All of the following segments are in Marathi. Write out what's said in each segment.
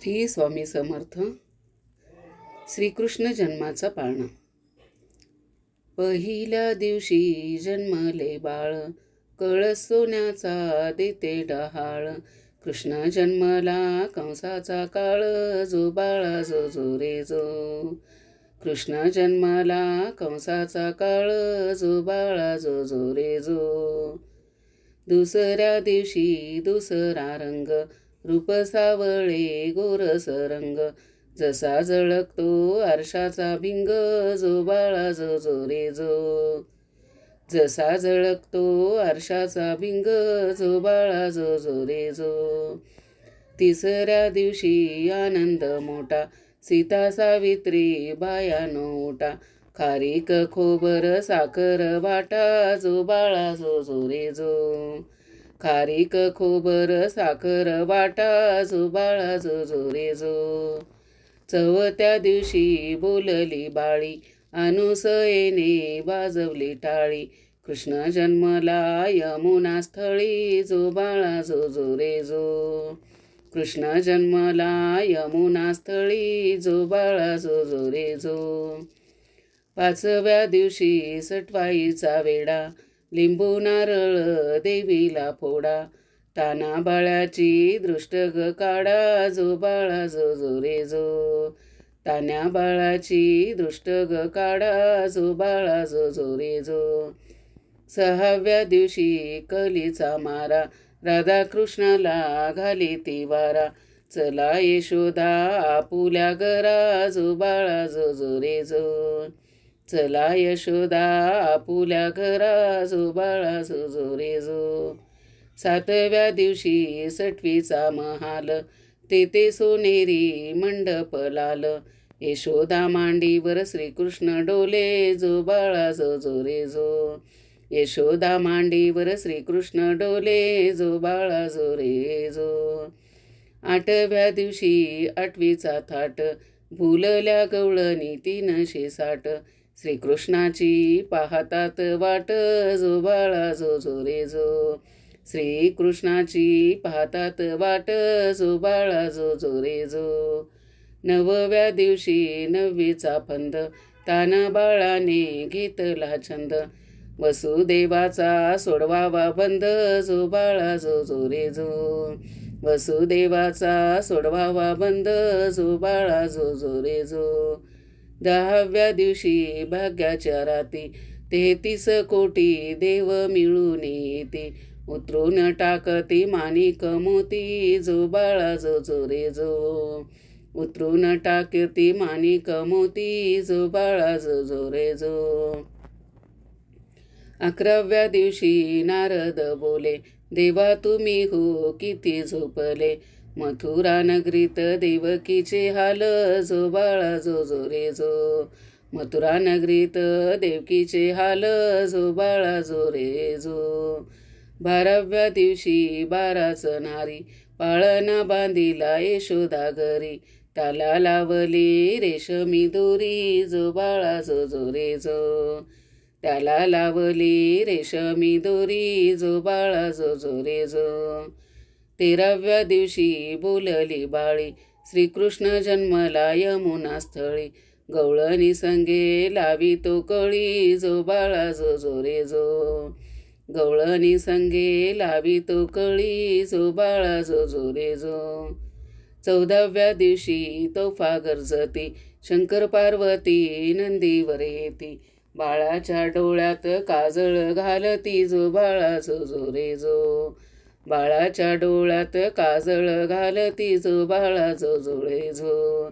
श्री स्वामी समर्थ. श्रीकृष्ण जन्माचा पाळणा. पहिल्या दिवशी जन्मले बाळ कळस सोन्याचा देते डहाळ. कृष्ण जन्मला कंसाचा काळ जो बाळा जो जो रे जो. कृष्ण जन्माला कंसाचा काळ जो बाळा जो जो रे जो. दुसऱ्या दिवशी दुसरा रंग रूप सावळे गोरस रंग जसा झळकतो आरशाचा भिंग जो बाळा जो जो रे जो. जसा झळकतो आरशाचा भिंग जो बाळा जो जो रे जो. तिसऱ्या दिवशी आनंद मोठा सीता सावित्री बायानो नोटा. खारीक खोबर साखर वाटा जो बाळा जो जो रे जो. खारीक खोबर साखर वाटा जो बाळा जो. जो रे दिवशी बोलली बाळी अनुसयेने वाजवली टाळी. कृष्ण जन्मला यमुना स्थळी जो बाळा जो. जो रे जो कृष्ण जन्मला यमुना स्थळी जो बाळा जो. जो रे जो पाचव्या दिवशी सटवाईचा वेडा लिंबू नारळ देवीला फोडा. ताना बाळाची दृष्ट ग काढा. जो बाळा जो जो रे जो. तान्या बाळाची दृष्ट ग काढा. जो बाळा जो जो रे जो. सहाव्या दिवशी कलीचा मारा. राधाकृष्णाला घाली ती वारा. चला यशोदा आपुल्या घरा. जो बाळा जो जो रे जो. चला यशोदा आपुल्या घरा जो बाळा जो जो रे जो सातव्या दिवशी सटवीचा महाल तेथे सोनेरी मंडप लाल यशोदा मांडीवर श्रीकृष्ण डोले जो बाळा जो जो रे जो यशोदा मांडीवर श्रीकृष्ण डोले जो बाळा जो रे जो आठव्या दिवशी आठवीचा थाट भुलल्या गवळणी तीनशे साठ. श्रीकृष्णाची पाहतात वाट जो बाळा जो जो रे जो श्रीकृष्णाची पाहतात वाट जो बाळा जो जो रे जो नवव्या दिवशी नववीचा फंद तान बाळाने घेतला छंद. वसुदेवाचा सोडवावा बंद जो बाळा जो जो रे जो वसुदेवाचा सोडवावा बंद जो बाळा जो जो रे जो दहाव्या दिवशी भाग्याच्या राती तेहतीस कोटी देव मिळून येते. उतरून टाकती माणिक मोती जो बाळा जो जो रे जो उतरून टाकती माणिक मोती जो बाळा जो जो रे जो अकराव्या दिवशी नारद बोले देवा तुम्ही हो किती झोपले? मथुरा नगरीत देवकीचे हाल जो बाळा जो जो रे जो मथुरा नगरीत देवकीचे हाल जो बाळा जो रे जो बाराव्या दिवशी बाराच नारी पाळणा बांधिला यशोदा घरी. त्याला लावली रेशमी दोरी जो बाळा जो जो रे जो त्याला लावली रेशमी दोरी जो बाळा जो जो रे जो तेराव्या दिवशी बोलली बाळी श्रीकृष्ण जन्मला यमुना स्थळी. गवळणी संगे लावी तो कळी जो बाळा जो जो रे जो. गवळणी संगे लावी तो कळी जो बाळा जो जो रे जो. चौदाव्या दिवशी तोफा गरजती शंकर पार्वती नंदीवर येती. बाळाच्या डोळ्यात काजळ घालती जो बाळा जो जो रे जो. बाळाच्या डोळ्यात काजळ घालती जो बाळा जो झो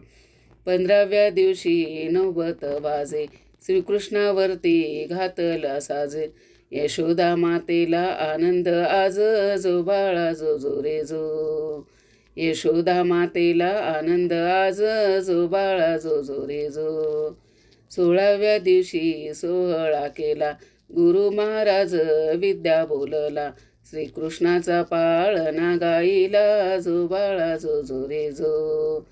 पंधराव्या दिवशी नवत वाजे श्रीकृष्णावरती घातला साजे. यशोदा मातेला आनंद आज जो बाळा जो जो रे जो यशोदा मातेला आनंद आज जो बाळा जो जो रे जो सोळाव्या दिवशी सोहळा केला गुरु महाराज विद्या बोलला. श्रीकृष्णाचा पाळणा गाईला जो बाळा जो जो रे जो.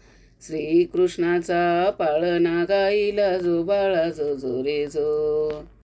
श्रीकृष्णाचा पाळणा गाईला जो बाळा जो जो रे जो.